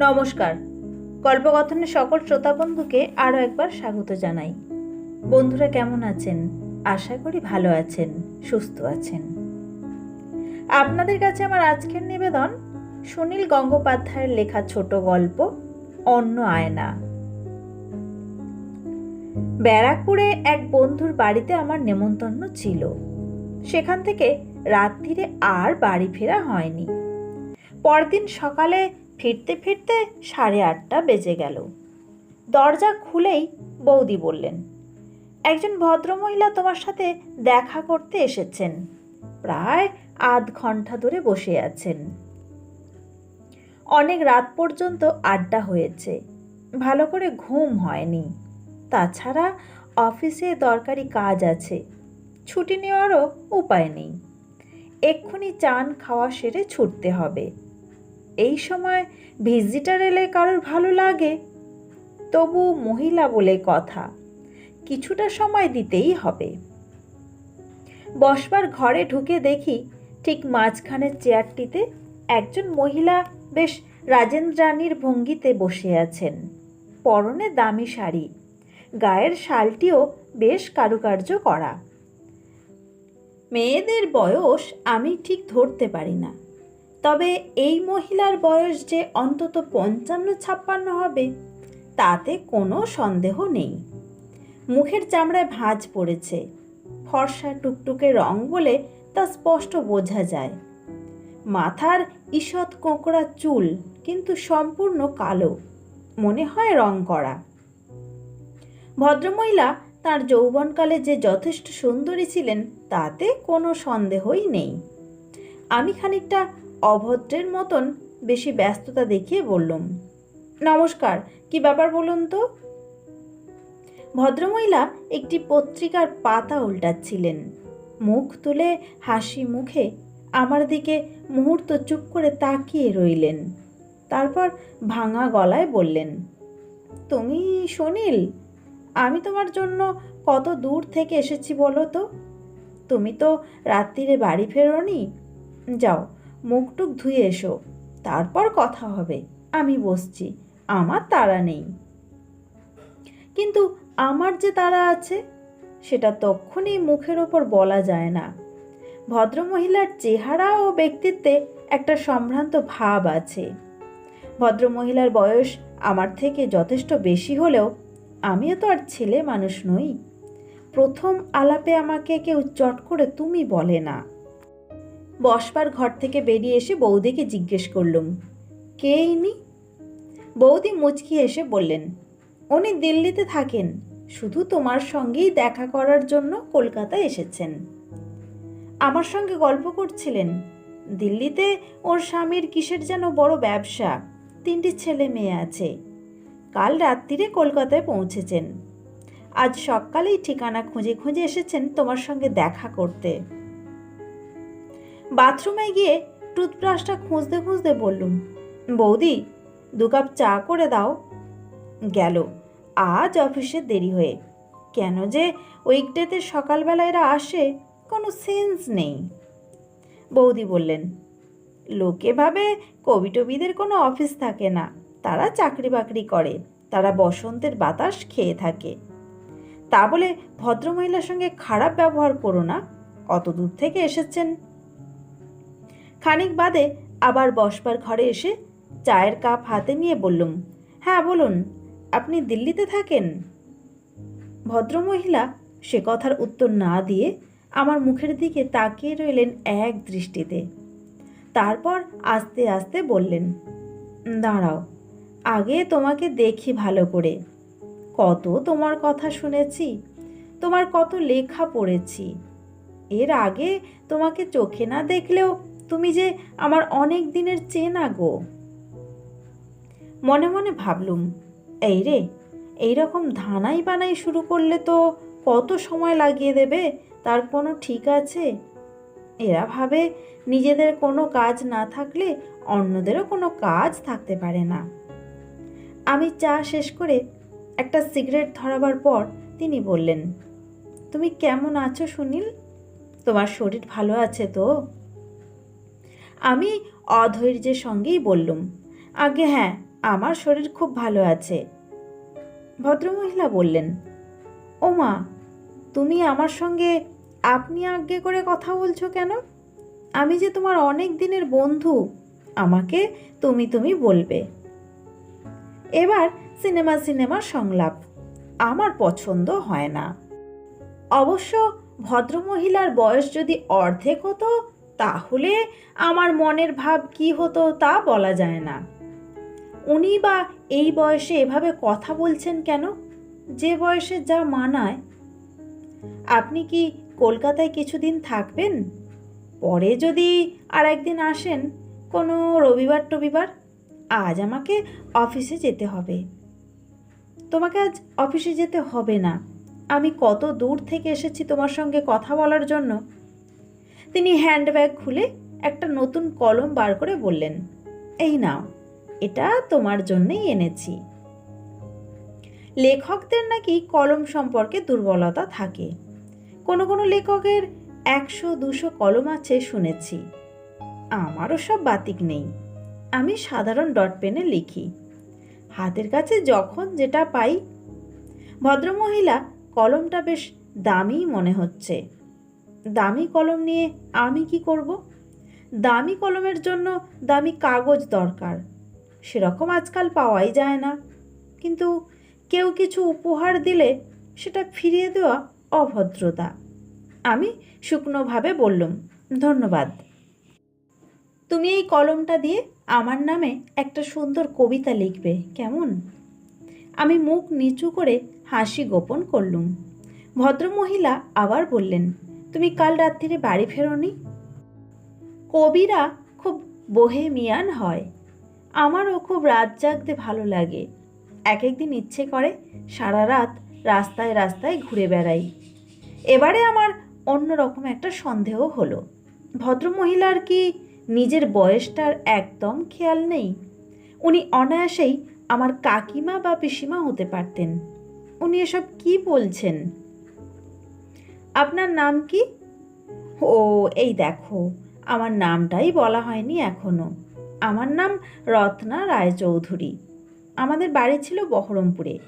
নমস্কার। গল্পকথনের সকল শ্রোতা বন্ধুকে আরও একবার স্বাগত জানাই। বন্ধুরা কেমন আছেন? আশা করি ভালো আছেন, সুস্থ আছেন। আপনাদের কাছে আমার আজকের নিবেদন, সুনীল গঙ্গোপাধ্যায়ের লেখা ছোট গল্প, অন্য আয়না। ব্যারাকপুরে এক বন্ধুর বাড়িতে আমার নেমন্তন্ন ছিল। সেখান থেকে রাত্রিরে আর বাড়ি ফেরা হয়নি। পরদিন সকালে ফিরতে ফিরতে সাড়ে আটটা বেজে গেল। দরজা খুলেই বৌদি বললেন, একজন ভদ্রমহিলা তোমার সাথে দেখা করতে এসেছেন। প্রায় আধ ঘণ্টা ধরে বসে আছেন। অনেক রাত পর্যন্ত আড্ডা হয়েছে। ভালো করে ঘুম হয়নি। তাছাড়া অফিসে দরকারি কাজ আছে। ছুটি নেওয়ারও উপায় নেই। এক্ষুনি চান খাওয়া সেরে ছুটতে হবে। এই সময় ভিজিটার এলে কারোর ভালো লাগে? তবু মহিলা বলে কথা, কিছুটা সময় দিতেই হবে। বসবার ঘরে ঢুকে দেখি ঠিক মাঝখানের চেয়ারটিতে একজন মহিলা বেশ রাজেন্দ্রাণীর ভঙ্গিতে বসে আছেন। পরনে দামি শাড়ি, গায়ের শালটিও বেশ কারুকার্য করা। মেয়েদের বয়স আমি ঠিক ধরতে পারি না। তবে এই মহিলার বয়স যে অন্তত পঞ্চান্ন ছাপ্পান্ন হবে, তাতে কোনো সন্দেহ নেই। মুখের চামড়ায় ভাঁজ পড়েছে। ফর্সা টুকটুকে রং বলে তা স্পষ্ট বোঝা যায়। মাথার ঈষৎ কোঁকড়া চুল কিন্তু সম্পূর্ণ কালো, মনে হয় রং করা। ভদ্রমহিলা তার যৌবনকালে যে যথেষ্ট সুন্দরী ছিলেন, তাতে কোনো সন্দেহই নেই। আমি খানিকটা অভদ্রের মতন বেশি ব্যস্ততা দেখিয়ে বললুম, নমস্কার, কি ব্যাপার বলুন তো? ভদ্রমহিলা একটি পত্রিকার পাতা উল্টাচ্ছিলেন। মুখ তুলে হাসি মুখে আমার দিকে মুহূর্ত চুপ করে তাকিয়ে রইলেন। তারপর ভাঙা গলায় বললেন, তুমি সুনীল, আমি তোমার জন্য কত দূর থেকে এসেছি বলো তো? তুমি তো রাত্রিরে বাড়ি ফেরোনি? যাও মুখটুক ধুয়ে এসো। তারপর কথা হবে। আমি বসছি। আমার তারা নেই। কিন্তু আমার যে তারা আছে, সেটা তক্ষুনি মুখের ওপর বলা যায় না। ভদ্রমহিলার চেহারা ও ব্যক্তিত্বে একটা সম্ভ্রান্ত ভাব আছে। ভদ্রমহিলার বয়স আমার থেকে যথেষ্ট বেশি হলেও আমিও তো আর ছেলে মানুষ নই। প্রথম আলাপে আমাকে কেউ চট করে তুমি বলে না। বসবার ঘর থেকে বেরিয়ে এসে বৌদিকে জিজ্ঞেস করলুম, কে ইনি? বৌদি মুচকি এসে বললেন, উনি দিল্লিতে থাকেন, শুধু তোমার সঙ্গেই দেখা করার জন্য কলকাতায় এসেছেন। আমার সঙ্গে গল্প করছিলেন, দিল্লিতে ওর স্বামীর কিসের যেন বড় ব্যবসা, তিনটি ছেলে মেয়ে আছে, কাল রাত্রিরে কলকাতায় পৌঁছেছেন। আজ সকালেই ঠিকানা খুঁজে খুঁজে এসেছেন তোমার সঙ্গে দেখা করতে। বাথরুমে গিয়ে টুথব্রাশটা খুঁজতে খুঁজতে বললুম, বৌদি, দু কাপ চা করে দাও। গেল। আজ অফিসে দেরি হয়ে। কেন যে উইকডেতে সকালবেলা এরা আসে, কোনো সেন্স নেই। বৌদি বললেন, লোকে ভাবে কবি টবিদের কোনো অফিস থাকে না। তারা চাকরি বাকরি করে। তারা বসন্তের বাতাস খেয়ে থাকে। তা বলে ভদ্রমহিলার সঙ্গে খারাপ ব্যবহার করো না। অত দূর থেকে এসেছেন। খানিক বাদে আবার বসবার ঘরে এসে চায়ের কাপ হাতে নিয়ে বললুম হ্যাঁ বলুন, আপনি দিল্লিতে থাকেন? ভদ্রমহিলা সে কথার উত্তর না দিয়ে আমার মুখের দিকে তাকিয়ে রইলেন এক দৃষ্টিতে। তারপর আস্তে আস্তে বললেন, দাঁড়াও, আগে তোমাকে দেখি ভালো করে। কত তোমার কথা শুনেছি, তোমার কত লেখা পড়েছি। এর আগে তোমাকে চোখে না দেখলেও তুমি যে আমার অনেক দিনের চেনা গো। মনে মনে ভাবলুম, এই রে এই রকম ধানাই বানাই শুরু করলে তো কত সময় লাগিয়ে দেবে? তার কোনো ঠিক আছে? এরা ভাবে নিজেদের কোনো কাজ না থাকলে অন্যদেরও কোনো কাজ থাকতে পারে না। আমি চা শেষ করে একটা সিগারেট ধরাবার পর তিনি বললেন, তুমি কেমন আছো সুনীল? তোমার শরীর ভালো আছে তো? আমি অধৈর্যের সঙ্গেই বললুম আগে হ্যাঁ আমার শরীর খুব ভালো আছে। ভদ্রমহিলা বললেন ও মা তুমি আমার সঙ্গে আপনি আজ্ঞে করে কথা বলছো কেন? আমি যে তোমার অনেক দিনের বন্ধু, আমাকে তুমি তুমি বলবে। এবার সিনেমা সিনেমা সংলাপ, আমার পছন্দ হয় না। অবশ্য ভদ্রমহিলার বয়স যদি অর্ধেক হতো তাহলে আমার মনের ভাব কি হতো তা বলা যায় না। উনি বা এই বয়সে এভাবে কথা বলছেন কেন? যে বয়সে যা মানায়। আপনি কি কলকাতায় কিছুদিন থাকবেন? পরে যদি আর একদিন আসেন, কোনো রবিবার টবিবার, আজ আমাকে অফিসে যেতে হবে। তোমাকে আজ অফিসে যেতে হবে না। আমি কত দূর থেকে এসেছি তোমার সঙ্গে কথা বলার জন্য। তিনি হ্যান্ডব্যাগ খুলে একটা নতুন কলম বার করে বললেন, এই নাও, এটা তোমার জন্যই এনেছি। লেখকদের নাকি কলম সম্পর্কে দুর্বলতা থাকে। কোনো কোনো লেখকের একশো, দুশো কলম আছে শুনেছি। আমারও সব বাতিক নেই। আমি সাধারণ ডট পেনে লিখি। হাতের কাছে যখন যেটা পাই। ভদ্রমহিলা, কলমটা বেশ দামি মনে হচ্ছে। দামি কলম নিয়ে আমি কি করব? দামি কলমের জন্য দামি কাগজ দরকার। সেরকম আজকাল পাওয়াই যায় না। কিন্তু কেউ কিছু উপহার দিলে সেটা ফিরিয়ে দেওয়া অভদ্রতা। আমি শুকনোভাবে বললুম, ধন্যবাদ। তুমি এই কলমটা দিয়ে আমার নামে একটা সুন্দর কবিতা লিখবে, কেমন? আমি মুখ নিচু করে হাসি গোপন করলুম। ভদ্রমহিলা আবার বললেন তুমি কাল রাত্রিরে বাড়ি ফেরোনি? কবিরা খুব বোহেমিয়ান হয়। আমারও খুব রাত জাগতে ভালো লাগে। এক একদিন ইচ্ছে করে সারা রাত রাস্তায় রাস্তায় ঘুরে বেড়াই। এবারে আমার অন্যরকম একটা সন্দেহ হলো। ভদ্রমহিলার কি নিজের বয়সটার একদম খেয়াল নেই? উনি অনায়াসেই আমার কাকিমা বা পিসিমা হতে পারতেন। উনি এসব কি বলছেন? আপনার নাম কি? ও, এই দেখো, আমার নামটাই বলা হয়নি এখনও। আমার নাম রত্না রায়চৌধুরী। আমাদের বাড়ি ছিল বহরমপুরে।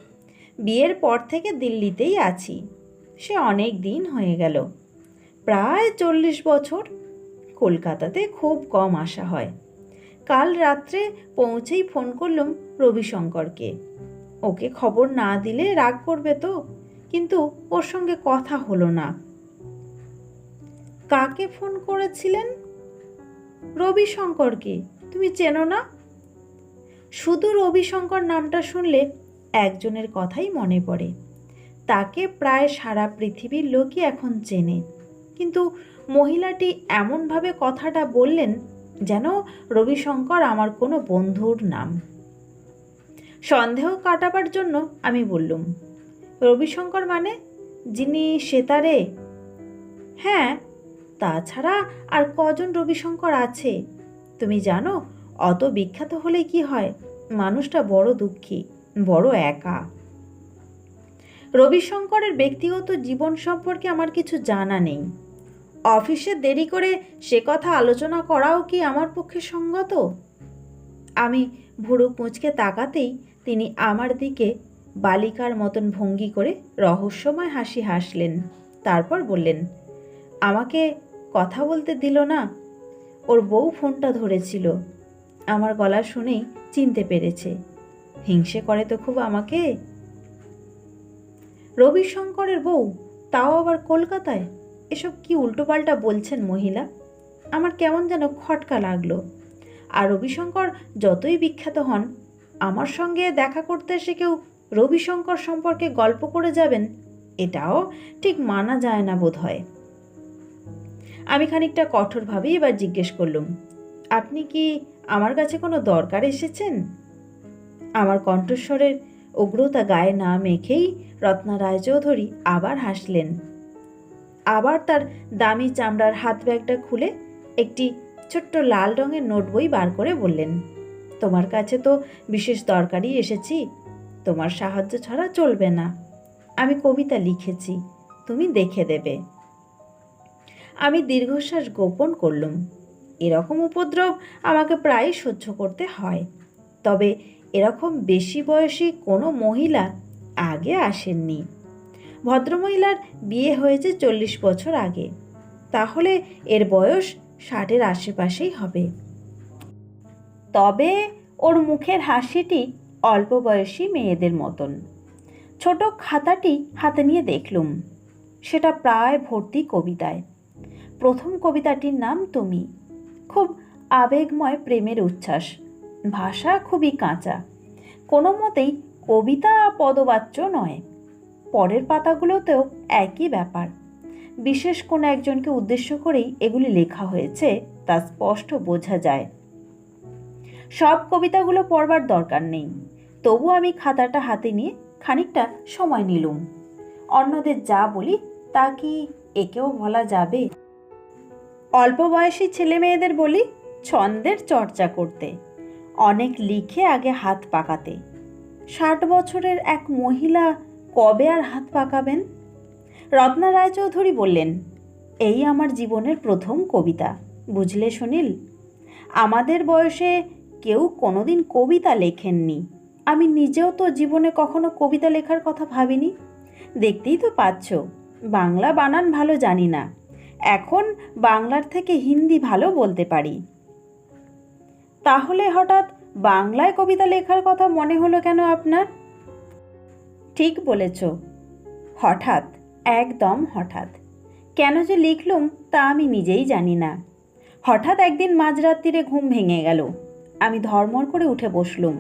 বিয়ের পর থেকে দিল্লিতেই আছি। সে অনেক দিন হয়ে গেল। প্রায় চল্লিশ বছর। কলকাতাতে খুব কম আসা হয়। কাল রাত্রে পৌঁছেই ফোন করলুম রবিশঙ্করকে। ওকে খবর না দিলে রাগ করবে তো? কিন্তু ওর সঙ্গে কথা হলো না। কাকে ফোন করেছিলেন? রবিশঙ্করকে। তুমি চেনো না? শুধু রবিশঙ্কর নামটা শুনলে একজনের কথাই মনে পড়ে। তাকে প্রায় সারা পৃথিবীর লোকই এখন চেনে। কিন্তু মহিলাটি এমনভাবে কথাটা বললেন যেন রবিশঙ্কর আমার কোনো বন্ধুর নাম। সন্দেহ কাটাবার জন্য আমি বললুম রবিশঙ্কর মানে? যিনি সেতারে? হ্যাঁ তাছাড়া আর কজন রবিশঙ্কর আছে? তুমি জানো, অত বিখ্যাত হলে কি হয়? মানুষটা বড় দুঃখী, বড় একা। রবিশঙ্করের ব্যক্তিগত জীবন সম্পর্কে আমার কিছু জানা নেই। অফিসে দেরি করে সে কথা আলোচনা করাও কি আমার পক্ষে সঙ্গত? আমি ভুরু কুঁচকে তাকাতেই তিনি আমার দিকে বালিকার মতন ভঙ্গি করে রহস্যময় হাসি হাসলেন। তারপর বললেন, আমাকে কথা বলতে দিল না। ওর বউ ফোনটা ধরেছিল। আমার গলা শুনেই চিনতে পেরেছে। হিংসে করে তো খুব আমাকে। রবিশঙ্করের বউ, তাও আবার কলকাতায়? এসব কি উল্টোপাল্টা বলছেন মহিলা? আমার কেমন যেন খটকা লাগল। আর রবিশঙ্কর যতই বিখ্যাত হন, আমার সঙ্গে দেখা করতে এসে কেউ রবিশঙ্কর সম্পর্কে গল্প করে যাবেন, এটাও ঠিক মানা যায় না বোধ হয় আমি খানিকটা কঠোরভাবেই এবার জিজ্ঞেস করলুম, আপনি কি আমার কাছে কোনো দরকার এসেছেন? আমার কণ্ঠস্বরের উগ্রতা গায়ে না মেখেই রত্না রায়চৌধুরী আবার হাসলেন। আবার তার দামি চামড়ার হাত ব্যাগটা খুলে একটি ছোট্ট লাল রঙের নোট বই বার করে বললেন, তোমার কাছে তো বিশেষ দরকারই এসেছি তোমার সাহায্য ছাড়া চলবে না। আমি কবিতা লিখেছি, তুমি দেখে দেবে। আমি দীর্ঘশ্বাস গোপন করলুম। এরকম উপদ্রব আমাকে প্রায় সহ্য করতে হয়। তবে এরকম বেশি বয়সী কোনো মহিলা আগে আসেননি। ভদ্রমহিলার বিয়ে হয়েছে চল্লিশ বছর আগে। তাহলে এর বয়স ষাটের আশেপাশেই হবে। তবে ওর মুখের হাসিটি অল্প বয়সী মেয়েদের মতন। ছোট খাতাটি হাতে নিয়ে দেখলুম। সেটা প্রায় ভর্তি কবিতায়। প্রথম কবিতাটির নাম তুমি। খুব আবেগময় প্রেমের উচ্ছ্বাস। ভাষা খুবই কাঁচা। কোনো মতেই কবিতা পদবাচ্য নয়। পরের পাতাগুলোতেও একই ব্যাপার। বিশেষ কোনো একজনকে উদ্দেশ্য করেই এগুলি লেখা হয়েছে, তা স্পষ্ট বোঝা যায়। সব কবিতাগুলো পড়বার দরকার নেই। তবু আমি খাতাটা হাতে নিয়ে খানিকটা সময় নিলুম। অন্যদের যা বলি, তা কি একেও বলা যাবে? অল্প বয়সী ছেলে মেয়েদের বলি, ছন্দের চর্চা করতে। অনেক লিখে আগে হাত পাকাতে। ষাট বছরের এক মহিলা কবে আর হাত পাকাবেন? রত্না রায়চৌধুরী বললেন, এই আমার জীবনের প্রথম কবিতা। বুঝলে সুনীল? আমাদের বয়সে কেউ কোনোদিন কবিতা লেখেননি। আমি নিজেও তো জীবনে কখনো কবিতা লেখার কথা ভাবিনি। দেখতেই তো পাচ্ছ, বাংলা বানান ভালো জানি না। এখন বাংলার থেকে হিন্দি ভালো বলতে পারি। তাহলে হঠাৎ বাংলায় কবিতা লেখার কথা মনে হলো কেন আপনার? ঠিক বলেছ, হঠাৎ, একদম হঠাৎ। কেন যে লিখলুম তা আমি নিজেই জানি না। হঠাৎ একদিন মাঝরাত্রিরে ঘুম ভেঙে গেল। আমি ধর্মর করে উঠে বসলুম।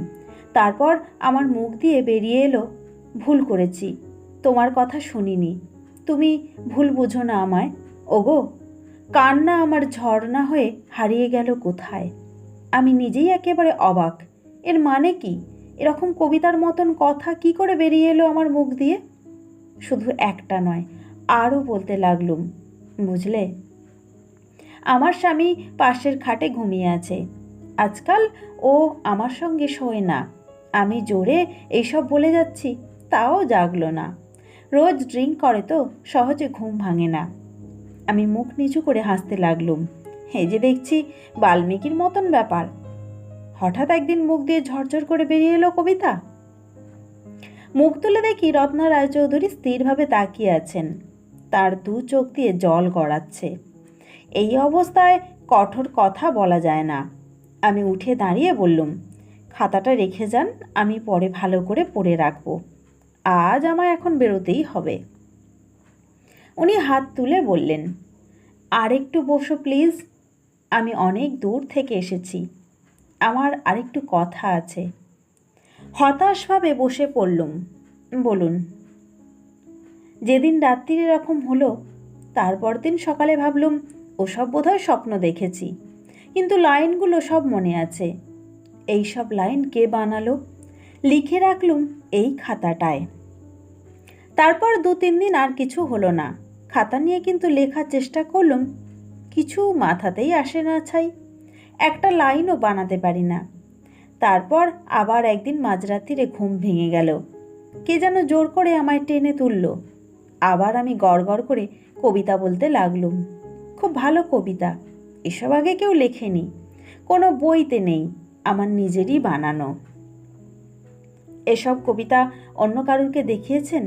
তারপর আমার মুখ দিয়ে বেরিয়ে এলো, ভুল করেছি, তোমার কথা শুনিনি। তুমি ভুল বুঝো না আমায়। ওগো, কান্না আমার ঝর্ণা হয়ে হারিয়ে গেল কোথায়? আমি নিজেই একেবারে অবাক। এর মানে কি? এরকম কবিতার মতন কথা কি করে বেরিয়ে এলো আমার মুখ দিয়ে? শুধু একটা নয়, আরও বলতে লাগলুম, বুঝলে? আমার স্বামী পাশের খাটে ঘুমিয়ে আছে। আজকাল ও আমার সঙ্গে শোয় না। আমি জোরে এইসব বলে যাচ্ছি, তাও জাগলো না। রোজ ড্রিঙ্ক করে তো, সহজে ঘুম ভাঙে না। আমি মুখ নিচু করে হাসতে লাগলুম। এই যে দেখছি, বাল্মীকির মতন ব্যাপার। হঠাৎ একদিন মুখ দিয়ে ঝরঝর করে বেরিয়ে এলো কবিতা। মুখ তুলে দেখি রত্না রায়চৌধুরী স্থিরভাবে তাকিয়ে আছেন। তার দু চোখ দিয়ে জল গড়াচ্ছে। এই অবস্থায় কঠোর কথা বলা যায় না। আমি উঠে দাঁড়িয়ে বললুম, খাতাটা রেখে যান, আমি পরে ভালো করে পড়ে রাখব। আজ আমায় এখন বেরোতেই হবে। উনি হাত তুলে বললেন, আরেকটু বসো প্লিজ, আমি অনেক দূর থেকে এসেছি। আমার আরেকটু কথা আছে। হতাশভাবে বসে পড়লুম, বলুন, যেদিন রাত্রির এরকম হলো, তারপর দিন সকালে ভাবলুম, ওসব বোধহয় স্বপ্ন দেখেছি। কিন্তু লাইনগুলো সব মনে আছে। এই সব লাইন কে বানালো? লিখে রাখলুম এই খাতাটায়। তারপর দু তিন দিন আর কিছু হলো না। খাতা নিয়ে কিন্তু লেখার চেষ্টা করলুম, কিছু মাথাতেই আসে না ছাই। একটা লাইনও বানাতে পারি না। তারপর আবার একদিন মাঝরাত্রিরে ঘুম ভেঙে গেল। কে যেন জোর করে আমায় টেনে তুলল। আবার আমি গড় করে কবিতা বলতে লাগলুম। খুব ভালো কবিতা। এসব আগে কেউ লেখেনি। কোনো বইতে নেই, আমার নিজেরই বানানো। এসব কবিতা অন্য কারুরকে দেখিয়েছেন?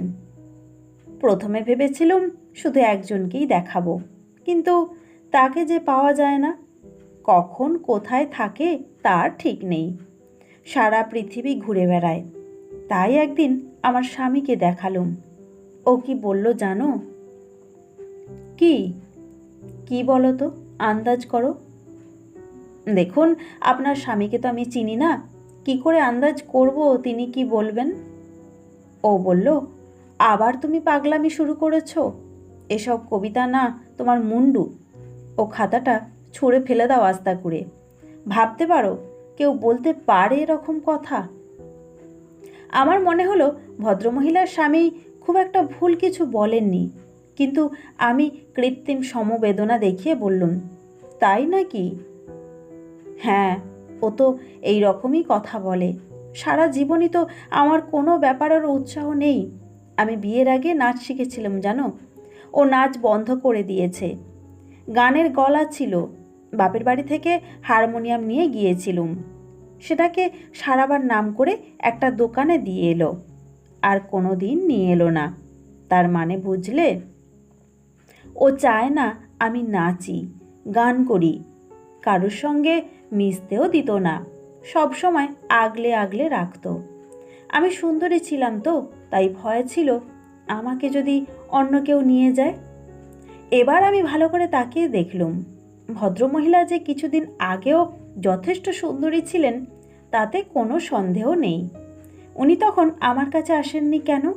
প্রথমে ভেবেছিলুম শুধু একজনকেই দেখাবো, কিন্তু তাকে যে পাওয়া যায় না। কখন কোথায় থাকে তার ঠিক নেই। সারা পৃথিবী ঘুরে বেড়ায়, তাই একদিন আমার স্বামীকে দেখালুম। ও কি বলল জানো? কি? কি বলো তো? আন্দাজ করো। দেখুন, আপনার স্বামীকে তো আমি চিনি না। কি করে আন্দাজ করব, তিনি কি বলবেন? ও বলল, আবার তুমি পাগলামি শুরু করেছ? এসব কবিতা না তোমার মুন্ডু। ও খাতাটা ছুঁড়ে ফেলে দাও আস্তা করে ভাবতে পারো, কেউ বলতে পারে এরকম কথা? আমার মনে হলো, ভদ্রমহিলার স্বামী খুব একটা ভুল কিছু বলেননি। কিন্তু আমি কৃত্রিম সমবেদনা দেখিয়ে বললুম, তাই নাকি? হ্যাঁ ও তো এই রকমই কথা বলে। সারা জীবনই তো আমার কোনো ব্যাপারের উৎসাহ নেই। আমি বিয়ের আগে নাচ শিখেছিলাম, জানো? ও নাচ বন্ধ করে দিয়েছে। গানের গলা ছিল। বাপের বাড়ি থেকে হারমোনিয়াম নিয়ে গিয়েছিলুম। সেটাকে সারাবার নাম করে একটা দোকানে দিয়ে এলো। আর কোনো দিন নিয়ে এলো না। তার মানে বুঝলে? ও চায় না আমি নাচি, গান করি। কারোর সঙ্গে মিশতেও দিত না, সব সময় আগলে আগলে রাখতো। আমি সুন্দরী ছিলাম তো, তাই ভয় ছিল, আমাকে যদি অন্য কেউ নিয়ে যায়। এবার আমি ভালো করে তাকিয়ে দেখলুম, ভদ্রমহিলা যে কিছুদিন আগেও যথেষ্ট সুন্দরী ছিলেন, তাতে কোনো সন্দেহ নেই। উনি তখন আমার কাছে আসেননি কেন?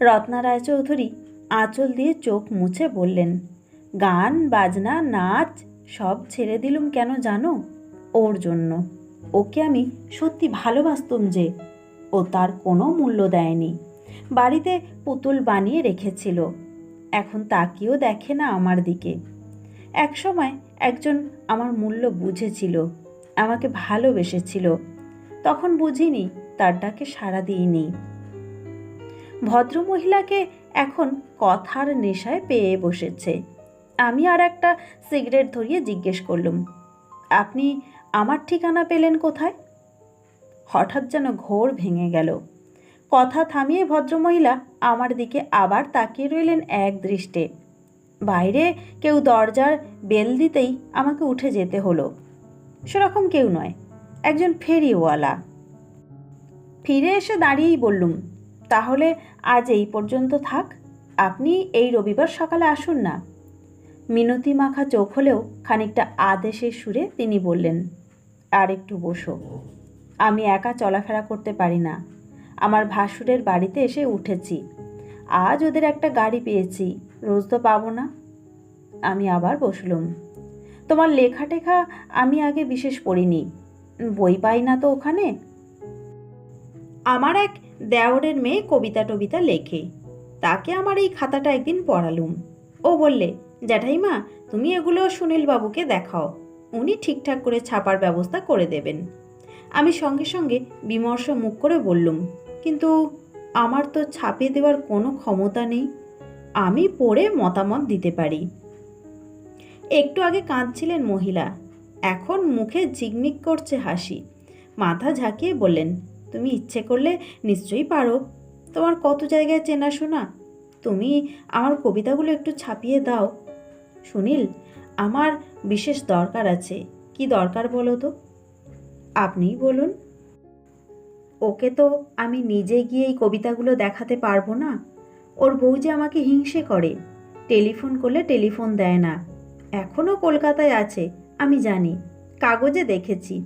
রত্না রায়চৌধুরী আঁচল দিয়ে চোখ মুছে বললেন, গান, বাজনা, নাচ, সব ছেড়ে দিলুম কেন জানো? ওর জন্য। ওকে আমি সত্যি ভালোবাসতুম যে, ও তার কোনো মূল্য দেয়নি। বাড়িতে পুতুল বানিয়ে রেখেছিল। এখন তাকিয়েও দেখে না আমার দিকে। একসময় একজন আমার মূল্য বুঝেছিল, আমাকে ভালোবেসেছিল। তখন বুঝিনি তার ডাকে সাড়া দিইনি। ভদ্রমহিলাকে এখন কথার নেশায় পেয়ে বসেছে। আমি আর একটা সিগারেট ধরিয়ে জিজ্ঞেস করলুম, আপনি আমার ঠিকানা পেলেন কোথায়? হঠাৎ যেন ঘোর ভেঙে গেল। কথা থামিয়ে ভদ্রমহিলা আমার দিকে আবার তাকিয়ে রইলেন এক দৃষ্টে। বাইরে কেউ দরজার বেল দিতেই আমাকে উঠে যেতে হলো। সেরকম কেউ নয়, একজন ফেরিওয়ালা। ফিরে এসে দাঁড়িয়েই বললুম তাহলে আজ এই পর্যন্ত থাক। আপনি এই রবিবার সকালে আসুন না। মিনতি মাখা চোখ হলেও খানিকটা আদেশের সুরে তিনি বললেন, আর একটু বসো। আমি একা চলাফেরা করতে পারি না। আমার ভাসুরের বাড়িতে এসে উঠেছি। আজ ওদের একটা গাড়ি পেয়েছি। রোজ তো পাবো না। আমি আবার বসলুম। তোমার লেখা টেখা আমি আগে বিশেষ পড়িনি। বই পাই না তো ওখানে? আমার এক দেওরের মেয়ে কবিতা টবিতা লেখে। তাকে আমার এই খাতাটা একদিন পড়ালুম। ও বললে, জ্যাঠাইমা, তুমি এগুলো সুনীল বাবুকে দেখাও। উনি ঠিকঠাক করে ছাপার ব্যবস্থা করে দেবেন। আমি সঙ্গে সঙ্গে বিমর্ষ মুখ করে বললুম, কিন্তু আমার তো ছাপিয়ে দেওয়ার কোনো ক্ষমতা নেই। আমি পড়ে মতামত দিতে পারি। একটু আগে কাঁদছিলেন মহিলা। এখন মুখে ঝিকমিক করছে হাসি। মাথা ঝাঁকিয়ে বললেন তুমি ইচ্ছে করলে নিশ্চয়ই পারো। তোমার কত জায়গায় চেনাশোনা তুমি আমার কবিতাগুলো একটু ছাপিয়ে দাও। সুনীল, আমার বিশেষ দরকার আছে, কি দরকার বলো তো? আপনিই বলুন। ওকে তো আমি নিজে গিয়ে এই কবিতাগুলো দেখাতে পারব না। ওর বউ যে আমাকে হিংসে করে, টেলিফোন করলে টেলিফোন দেয় না। এখনও কলকাতায় আছে, আমি জানি, কাগজে দেখেছি।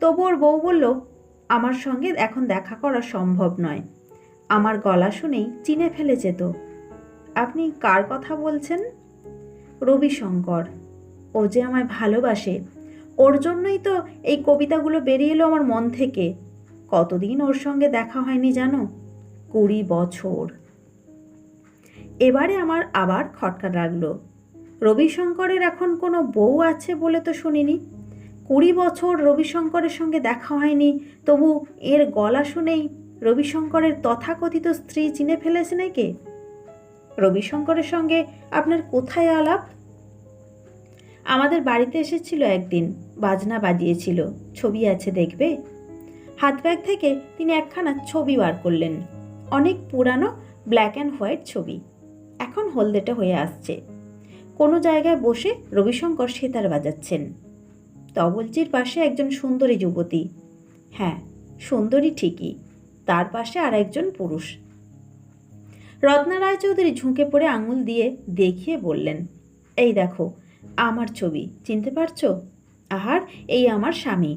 তবু ওর বউ বলল আমার সঙ্গে এখন দেখা করা সম্ভব নয়। আমার গলা শুনেই চিনে ফেলেছে তো আপনি কার কথা বলছেন? রবিশঙ্কর। ও যে আমায় ভালোবাসে। ওর জন্যই তো এই কবিতাগুলো বেরিয়ে এলো আমার মন থেকে। কতদিন ওর সঙ্গে দেখা হয়নি জানো? কুড়ি বছর। এবারে আমার আবার খটকা লাগল। রবিশঙ্করের এখন কোনো বউ আছে বলে তো শুনিনি। কুড়ি বছর রবিশঙ্করের সঙ্গে দেখা হয়নি, তবু এর গলা শুনেই রবিশঙ্করের তথাকথিত স্ত্রী চিনে ফেলেছে নাকি? রবিশঙ্করের সঙ্গে আপনার কোথায় আলাপ? আমাদের বাড়িতে এসেছিল একদিন, বাজনা বাজিয়েছিল, ছবি আছে দেখবে? হাত ব্যাগ থেকে তিনি একখানা ছবি বার করলেন, অনেক পুরানো ব্ল্যাক অ্যান্ড হোয়াইট ছবি। এখন হলদেটে হয়ে আসছে। কোনো জায়গায় বসে রবিশঙ্কর সেতার বাজাচ্ছেন। তবলচির পাশে একজন সুন্দরী যুবতী। হ্যাঁ সুন্দরী ঠিকই, তার পাশে আর একজন পুরুষ। রত্না রায়চৌধুরী ঝুঁকে পড়ে আঙুল দিয়ে দেখিয়ে বললেন, এই দেখো, আমার ছবি, চিনতে পারছ? আহার, এই আমার স্বামী।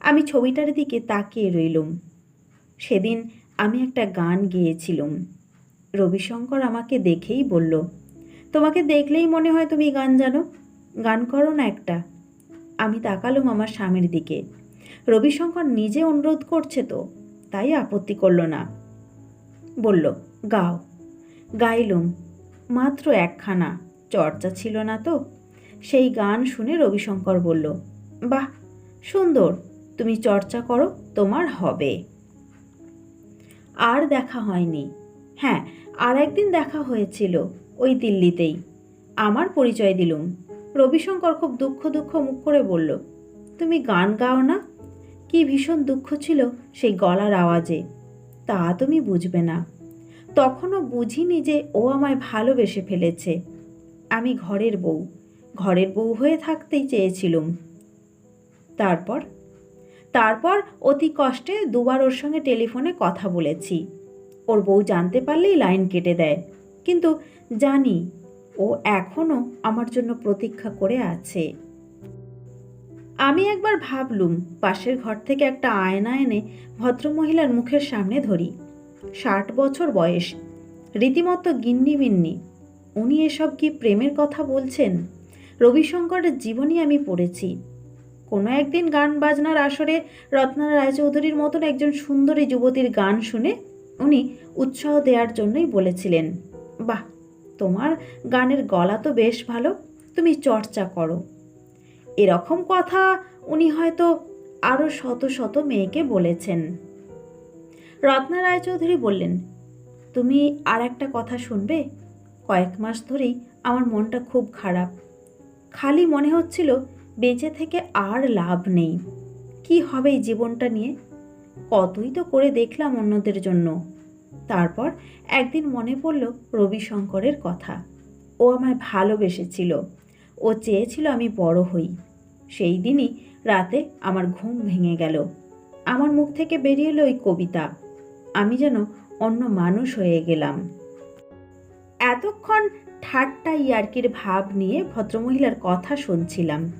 আমি ছবিটার দিকে তাকিয়ে রইলুম। সেদিন আমি একটা গান গেয়েছিলুম। রবিশঙ্কর আমাকে দেখেই বলল, তোমাকে দেখলেই মনে হয় তুমি গান জানো? গান করো না একটা। আমি তাকালুম আমার স্বামীর দিকে। রবিশঙ্কর নিজে অনুরোধ করছে তো, তাই আপত্তি করল না। বলল, গাও। গাইলুম, মাত্র একখানা, চর্চা ছিল না তো? সেই গান শুনে রবিশঙ্কর বলল, বাহ, সুন্দর, তুমি চর্চা করো, তোমার হবে। আর দেখা হয়নি। হ্যাঁ আর একদিন দেখা হয়েছিল, ওই দিল্লিতেই। আমার পরিচয় দিলুম। রবিশঙ্কর খুব দুঃখ দুঃখ মুখ করে বলল, তুমি গান গাও না? কি ভীষণ দুঃখ ছিল সেই গলার আওয়াজে। তা তুমি বুঝবে না। তখনও বুঝিনি যে ও আমায় ভালোবেসে ফেলেছে। আমি ঘরের বউ। ঘরের বউ হয়ে থাকতেই চেয়েছিলুম। তারপর? তারপর অতি কষ্টে দুবার ওর সঙ্গে টেলিফোনে কথা বলেছি। ওর বউ জানতে পারলেই লাইন কেটে দেয়। কিন্তু জানি ও এখনও আমার জন্য প্রতীক্ষা করে আছে। আমি একবার ভাবলুম, পাশের ঘর থেকে একটা আয়না এনে ভদ্রমহিলার মুখের সামনে ধরি। ষাট বছর বয়স। রীতিমতো গিন্নি বিন্নি। উনি এসব কি প্রেমের কথা বলছেন? রবিশঙ্করের জীবনী আমি পড়েছি। কোনো একদিন গান বাজনার আসরে রত্না রায়চৌধুরীর মতন একজন সুন্দরী যুবতীর গান শুনে উনি উৎসাহ দেওয়ার জন্যই বলেছিলেন, বাহ তোমার গানের গলা তো বেশ ভালো, তুমি চর্চা করো। এরকম কথা উনি হয়তো আরও শত শত মেয়েকে বলেছেন। রত্না রায়চৌধুরী বললেন, তুমি আর একটা কথা শুনবে? কয়েক মাস ধরেই আমার মনটা খুব খারাপ। খালি মনে হচ্ছিল বেঁচে থেকে আর লাভ নেই। কি হবে এই জীবনটা নিয়ে? কতই তো করে দেখলাম অন্যদের জন্য। তারপর একদিন মনে পড়ল রবিশঙ্করের কথা। ও আমায় ভালোবেসেছিল। ও চেয়েছিল আমি বড় হই। সেই দিনই রাতে আমার ঘুম ভেঙে গেল। আমার মুখ থেকে বেরিয়ে এলো ওই কবিতা। আমি যেন অন্য মানুষ হয়ে গেলাম। এতক্ষণ ঠাট্টা ইয়ার্কির ভাব নিয়ে ভদ্রমহিলার কথা শুনছিলাম।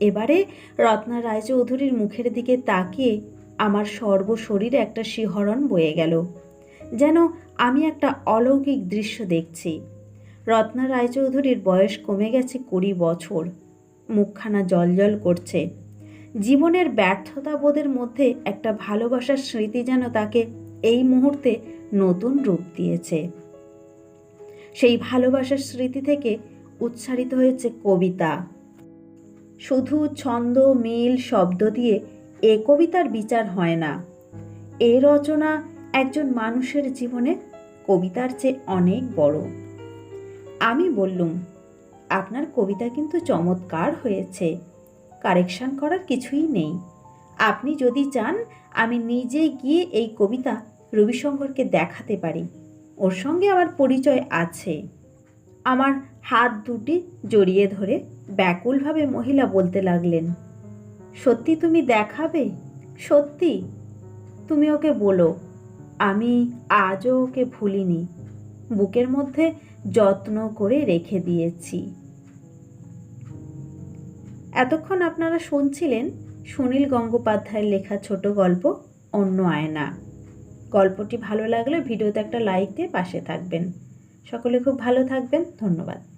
এবারে রত্না রায়চৌধুরীর মুখের দিকে তাকিয়ে আমার সর্বশরীরে একটা শিহরণ বয়ে গেল। যেন আমি একটা অলৌকিক দৃশ্য দেখছি। রত্না রায়চৌধুরীর বয়স কমে গেছে কুড়ি বছর। মুখখানা জলজল করছে। জীবনের ব্যর্থতা বোধের মধ্যে একটা ভালোবাসার স্মৃতি যেন তাকে এই মুহূর্তে নতুন রূপ দিয়েছে। সেই ভালোবাসার স্মৃতি থেকে উচ্চারিত হয়েছে কবিতা। শুধু ছন্দ, মিল, শব্দ দিয়ে এ কবিতার বিচার হয় না। এ রচনা একজন মানুষের জীবনে কবিতার চেয়ে অনেক বড়। আমি বললুম, আপনার কবিতা কিন্তু চমৎকার হয়েছে। কারেকশান করার কিছুই নেই। আপনি যদি চান, আমি নিজে গিয়ে এই কবিতা রবিশঙ্করকে দেখাতে পারি। ওর সঙ্গে আমার পরিচয় আছে। আমার হাত দুটি জড়িয়ে ধরে ব্যাকুলভাবে মহিলা বলতে লাগলেন, সত্যি তুমি দেখাবে? সত্যি? তুমি ওকে বলো। আমি আজও ওকে ভুলিনি। বুকের মধ্যে যত্ন করে রেখে দিয়েছি। এতক্ষণ আপনারা শুনছিলেন সুনীল গঙ্গোপাধ্যায়ের লেখা ছোট গল্প অন্য আয়না। গল্পটি ভালো লাগলে ভিডিওতে একটা লাইক দিয়ে পাশে থাকবেন। সকলে খুব ভালো থাকবেন। ধন্যবাদ।